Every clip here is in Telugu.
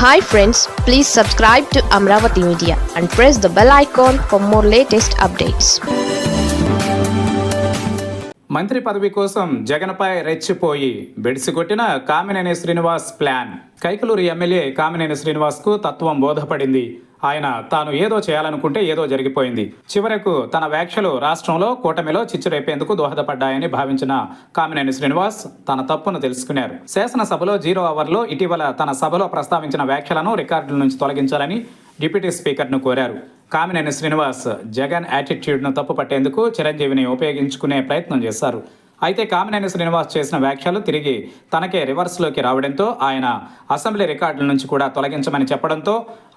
Hi friends please subscribe to Amaravati media and press the bell icon for more latest updates మంత్రి పదవి కోసం జగన్పై రెచ్చిపోయి బెడిసికొట్టిన కామినేని శ్రీనివాస్ ప్లాన్. కైకలూరు ఎమ్మెల్యే కామినేని శ్రీనివాస్కు తత్వం బోధపడింది. ఆయన తాను ఏదో చేయాలనుకుంటే ఏదో జరిగిపోయింది. చివరకు తన వ్యాఖ్యలు రాష్ట్రంలో కూటమిలో చిచ్చురేపేందుకు దోహదపడ్డాయని భావించిన కామినేని శ్రీనివాస్ తన తప్పును తెలుసుకున్నారు. శాసనసభలో జీరో అవర్లో ఇటీవల తన సభలో ప్రస్తావించిన వ్యాఖ్యలను రికార్డుల నుంచి తొలగించాలని డిప్యూటీ స్పీకర్ను కోరారు. కామినేని శ్రీనివాస్ జగన్ యాటిట్యూడ్ను తప్పుపట్టేందుకు చిరంజీవిని ఉపయోగించుకునే ప్రయత్నం చేశారు. అయితే కామినేని శ్రీనివాస్ చేసిన వ్యాఖ్యలు తిరిగి తనకే రివర్స్లోకి రావడంతో ఆయన అసెంబ్లీ రికార్డుల నుంచి కూడా తొలగించమని చెప్పడంతో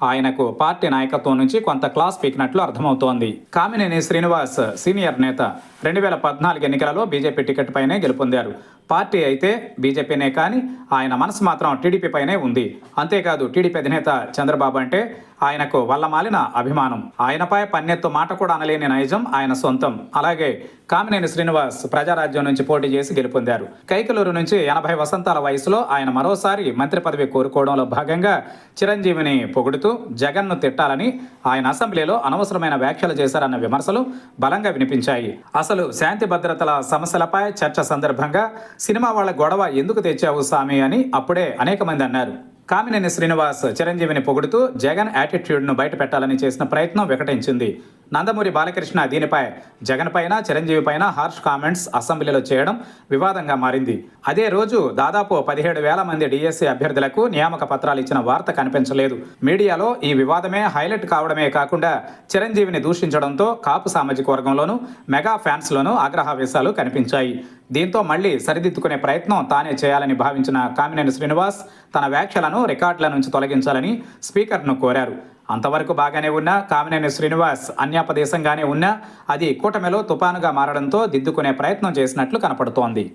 ఆయనకు పార్టీ నాయకత్వం నుంచి కొంత క్లాస్ పీకినట్లు అర్థమవుతోంది. కామినేని శ్రీనివాస్ సీనియర్ నేత రెండు వేల పద్నాలుగు ఎన్నికలలో బీజేపీ టికెట్ పైనే గెలుపొందారు. పార్టీ అయితే బీజేపీనే కానీ ఆయన మనసు మాత్రం టీడీపీపైనే ఉంది. అంతేకాదు టీడీపీ అధినేత చంద్రబాబు అంటే ఆయనకు వల్లమాలిన అభిమానం. ఆయనపై పన్నెత్తు మాట కూడా అనలేని నైజం ఆయన సొంతం. అలాగే కామినేని శ్రీనివాస్ ప్రజారాజ్యం నుంచి పోటీ చేసి గెలుపొందారు. కైకలూరు నుంచి ఎనభై వసంతాల వయసులో ఆయన మరోసారి మంత్రి పదవి కోరుకోవడంలో భాగంగా చిరంజీవిని పొగుడుతూ జగన్ను తిట్టాలని ఆయన అసెంబ్లీలో అనవసరమైన వ్యాఖ్యలు చేశారన్న విమర్శలు బలంగా వినిపించాయి. అసలు శాంతి భద్రతల సమస్యలపై చర్చ సందర్భంగా సినిమా వాళ్ళ గొడవ ఎందుకు తెచ్చావు స్వామి అని అప్పుడే అనేక మంది అన్నారు. కామినేని శ్రీనివాస్ చిరంజీవిని పొగుడుతూ జగన్ యాటిట్యూడ్ను బయట పెట్టాలని చేసిన ప్రయత్నం వికటించింది. నందమూరి బాలకృష్ణ దీనిపై జగన్ పైన చిరంజీవి పైన హార్ష్ కామెంట్స్ అసెంబ్లీలో చేయడం వివాదంగా మారింది. అదే రోజు దాదాపు పదిహేడు వేల మంది డిఎస్సీ అభ్యర్థులకు నియామక పత్రాలు ఇచ్చిన వార్త కనిపించలేదు. మీడియాలో ఈ వివాదమే హైలైట్ కావడమే కాకుండా చిరంజీవిని దూషించడంతో కాపు సామాజిక వర్గంలోనూ మెగా ఫ్యాన్స్లోనూ ఆగ్రహావేశాలు కనిపించాయి. దీంతో మళ్ళీ సరిదిద్దుకునే ప్రయత్నం తానే చేయాలని భావించిన కామినేని శ్రీనివాస్ తన వ్యాఖ్యలను రికార్డుల నుంచి తొలగించాలని స్పీకర్ను కోరారు. అంతవరకు బాగానే ఉన్న కామినేని శ్రీనివాస్ అన్యాపదేశంగానే ఉన్నా అది కూటమిలో తుపానుగా మారడంతో దిద్దుకునే ప్రయత్నం చేసినట్లు కనపడుతోంది.